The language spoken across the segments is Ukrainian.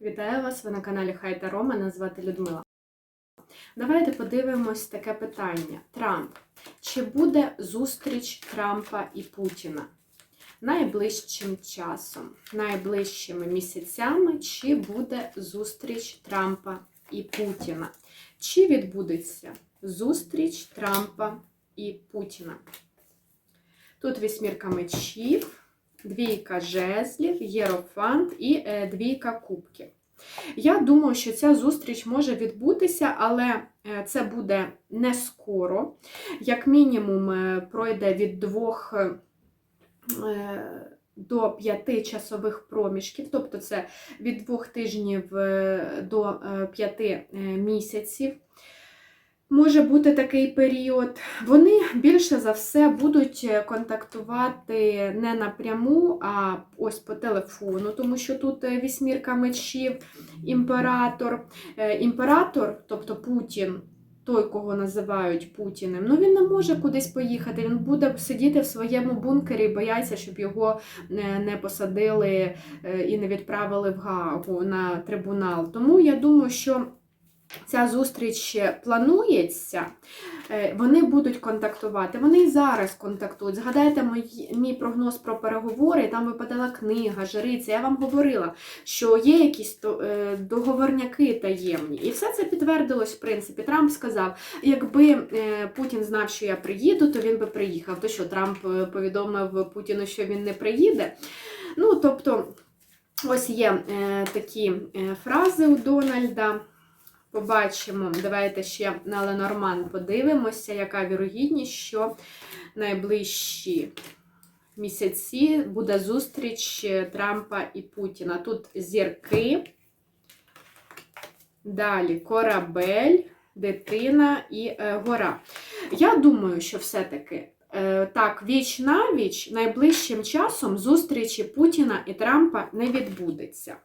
Вітаю вас! Ви на каналі Хай Таро. Мене звати Людмила. Давайте подивимось таке питання. Трамп. Чи буде зустріч Трампа і Путіна найближчим часом, найближчими місяцями, чи буде зустріч Трампа і Путіна? Чи відбудеться зустріч Трампа і Путіна? Тут вісьмірка мечів, двійка жезлів, єрофант і е, двійка кубків. Я думаю, що ця зустріч може відбутися, але е, це буде не скоро. Як мінімум, е, пройде від двох до п'яти часових проміжків, тобто це від двох тижнів до п'яти місяців. Може бути такий період. Вони більше за все будуть контактувати не напряму, а ось по телефону, тому що тут е, вісьмірка мечів, імператор. Е, Імператор, тобто Путін, той, кого називають Путіним, ну він не може кудись поїхати. Він буде сидіти в своєму бункері бояться, щоб його не, посадили е, і не відправили в Гаагу на трибунал. Тому я думаю, що. Ця зустріч планується, е, вони будуть контактувати. Вони і зараз контактують. Згадайте мій, мій прогноз про переговори, там випадала книга, жриця. Я вам говорила, що є якісь е, договорняки таємні. І все це підтвердилось, в принципі. Трамп сказав: якби е, Путін знав, що я приїду, то він би приїхав. То що Трамп повідомив Путіну, що він не приїде. Ну, тобто, ось є такі фрази у Дональда. Побачимо, давайте ще на Ленорман подивимося, яка вірогідність, що найближчі місяці буде зустріч Трампа і Путіна. Тут зірки, далі корабель, дитина і е, гора. Я думаю, що все-таки так, віч на віч найближчим часом зустрічі Путіна і Трампа не відбудеться.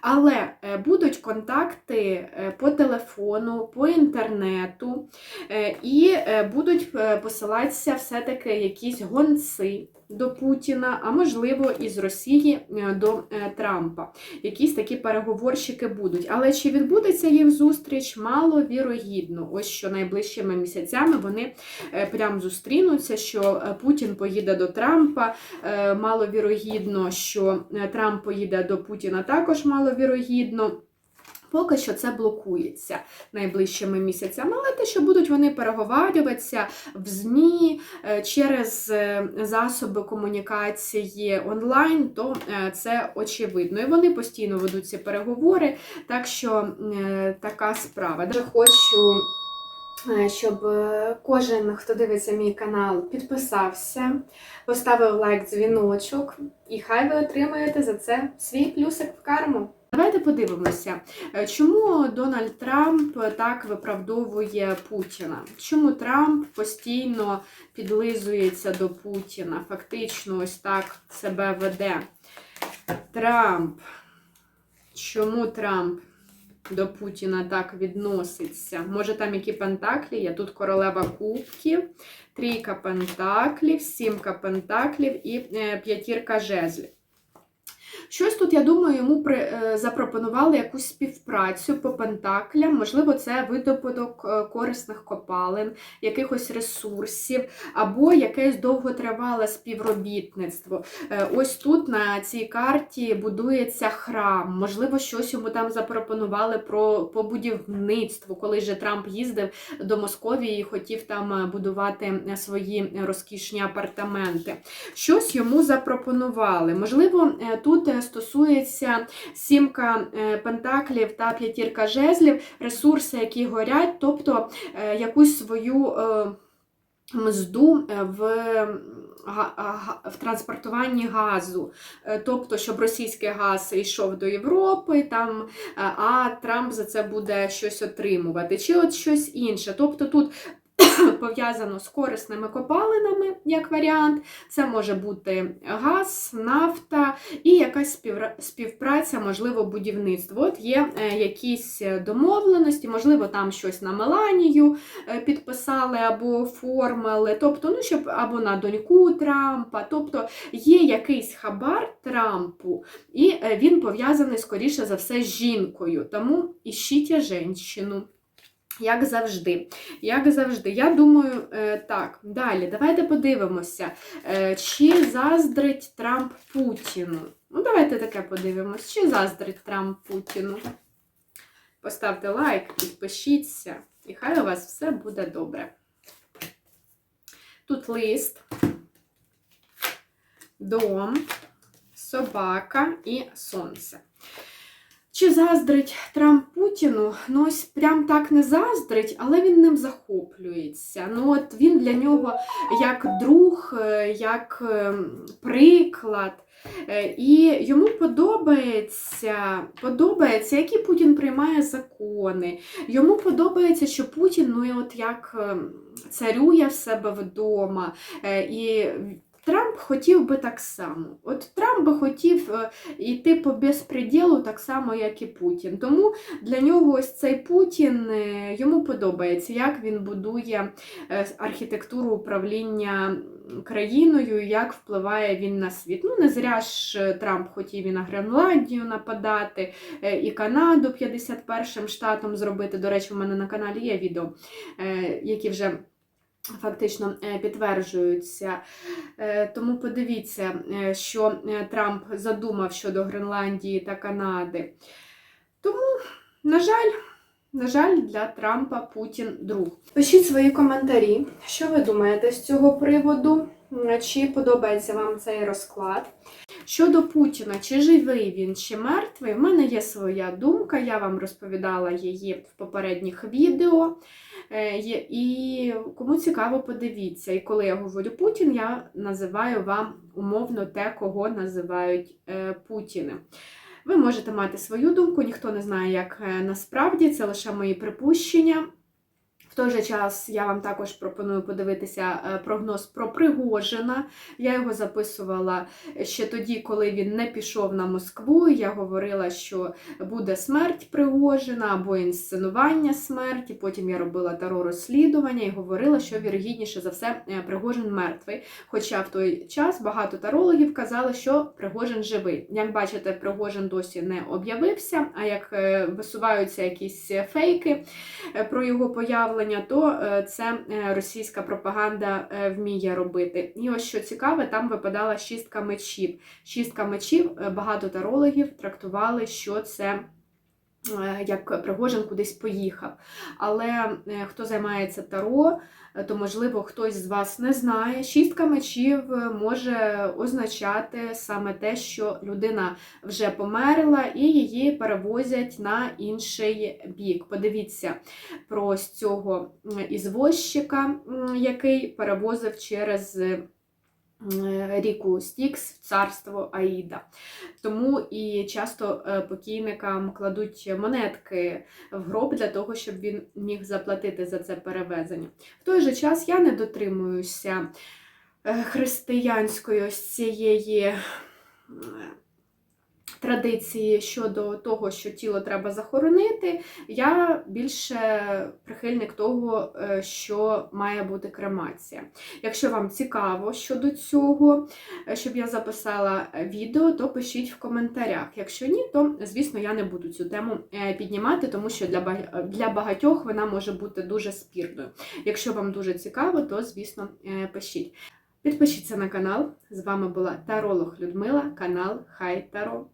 Але е, будуть контакти е, по телефону, по інтернету, е, і е, будуть е, посилатися все-таки якісь гонці до Путіна, а можливо, із Росії е, до е, Трампа. Якісь такі переговорщики будуть. Але чи відбудеться їх зустріч, маловірогідно. Ось що найближчими місяцями вони е, прям зустрінуться, що Путін поїде до Трампа. Маловірогідно, що Трамп поїде до Путіна також маловірогідно. Поки що це блокується найближчими місяцями, але те, що будуть вони переговарюватися в ЗМІ е, через е, засоби комунікації онлайн, то е, це очевидно. І вони постійно ведуть ці переговори, так що така справа. Дуже хочу. Щоб кожен, хто дивиться мій канал, підписався, поставив лайк, дзвіночок, і хай ви отримаєте за це свій плюсик в карму. Давайте подивимося, е, чому Дональд Трамп так виправдовує Путіна? Чому Трамп постійно підлизується до Путіна? Фактично, ось так себе веде. Трамп. Чому Трамп до Путіна так відноситься? Може, там які пентаклі є? Тут королева кубків, трійка пентаклів, сімка пентаклів і е, п'ятірка жезлів. Щось тут, я думаю, йому е, запропонували якусь співпрацю по пентаклям. Можливо, це видобуток е, корисних копалин, якихось ресурсів, або якесь довготривале співробітництво. Е, ось тут на цій карті будується храм. Можливо, щось йому там запропонували про по будівництву, коли же Трамп їздив до Московії і хотів там будувати свої розкішні апартаменти. Щось йому запропонували. Можливо, е, тут стосується сімка е, пентаклів та п'ятірка жезлів, ресурси, які горять, тобто е, якусь свою е, мзду в. В транспортуванні газу, тобто, щоб російський газ йшов до Європи, там, а Трамп за це буде щось отримувати, чи от щось інше. Тобто тут пов'язано з корисними копалинами, як варіант. Це може бути газ, нафта і якась співпраця, можливо, будівництво. От є е, якісь домовленості, можливо, там щось на Меланію е, підписали або оформили, тобто, ну, щоб або на доньку Трампа, тобто є якийсь хабар Трампу, і е, він пов'язаний, скоріше за все, з жінкою. Тому іщіть жінщину. Як завжди. Як завжди. Я думаю, е, так, далі, давайте подивимося, е, чи заздрить Трамп Путіну. Ну, давайте таке подивимось. Чи заздрить Трамп Путіну? Поставте лайк, підпишіться, і хай у вас все буде добре. Тут лист, дом, собака і сонце. Чи заздрить Трамп Путіну? Ну, ось прям так не заздрить, але він ним захоплюється. Ну, от він для нього як друг, е, як е, приклад. Е, І йому подобається, подобається, які Путін приймає закони. Йому подобається, що Путін, ну і от як царює в себе вдома. І хотів би так само. От Трамп би хотів е, йти по безпреділу так само, як і Путін. Тому для нього ось цей Путін е, йому подобається, як він будує е, архітектуру управління країною, як впливає він на світ. Ну, не зря ж е, Трамп хотів і на Гренландію нападати, е, і Канаду 51-м штатом зробити. До речі, у мене на каналі є відео, е, які вже. Фактично е, підтверджуються. Е, Тому подивіться, е, що Трамп задумав щодо Гренландії та Канади. Тому, на жаль, на жаль, для Трампа Путін друг. Пишіть свої коментарі, що ви думаєте з цього приводу, чи подобається вам цей розклад. Щодо Путіна, чи живий він, чи мертвий, в мене є своя думка, я вам розповідала її в попередніх відео. Е, І кому цікаво, подивіться. І коли я говорю Путін, я називаю вам умовно те, кого називають е, Путіним. Ви можете мати свою думку, ніхто не знає, як е, насправді, це лише мої припущення. В той же час я вам також пропоную подивитися е, прогноз про Пригожина. Я його записувала ще тоді, коли він не пішов на Москву. Я говорила, що буде смерть Пригожина або інсценування смерті. Потім я робила таро розслідування і говорила, що вірогідніше за все е, Пригожин мертвий. Хоча в той час багато тарологів казали, що Пригожин живий. Як бачите, Пригожин досі не об'явився. А як е, висуваються якісь фейки про його появлення, то е, це е, російська пропаганда е, вміє робити. І ось що цікаве, там випадала шістка мечів. Шістка мечів багато тарологів трактували, що це. Як Пригожин кудись поїхав. Але хто займається таро, то можливо хтось з вас не знає. Шістка мечів е, може означати саме те, що людина вже померла і її перевозять на інший бік. Подивіться про цього ізвозчика, який перевозив через е, ріку Стікс в царство Аїда. Тому і часто е, покійникам кладуть монетки в гроб для того, щоб він міг заплатити за це перевезення. В той же час я не дотримуюся е, християнської ось цієї е, традиції щодо того, що тіло треба захоронити. Я більше прихильник того, е, що має бути кремація. Якщо вам цікаво щодо цього, е, щоб я записала відео, то пишіть в коментарях. Якщо ні, то звісно я не буду цю тему е, піднімати, тому що для багатьох вона може бути дуже спірною. Якщо вам дуже цікаво, то звісно е, пишіть. Підпишіться на канал. З вами була Таролог Людмила, канал Хай Таро.